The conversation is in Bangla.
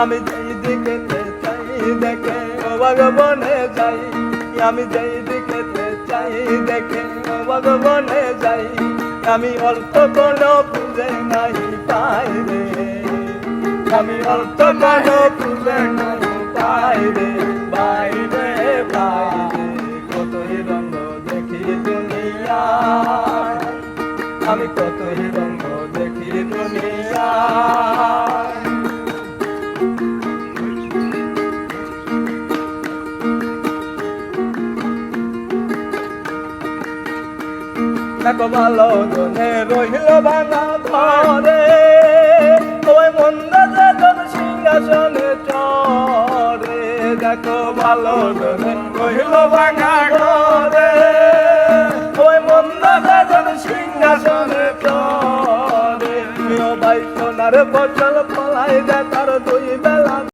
আমি যেই দিকে চাই দেখে ও ভগবনে যাই। আমি যেই দিকে চাই দেখে ও ভগবনে যাই। আমি অল্প কোনো খুঁজে নাই পাই রে। আমি অল্প কোনো খুঁজে নাই পাই রে। বাইরে বাইরে কতই রঙ দেখি দুনিয়া আমি কতই রঙ দেখি দুনিয়া দেখো ভালো জনে রহিল ভাঙা ঘরে। ওই মন্দ যখন সিংহাসনে চরে দেখো ভালো জনে রহিল ভাঙা ঘরে। ওই মন্দ যখন সিংহাসনে চরে ভাই সোনার ফসল ফলাই দে তার দুই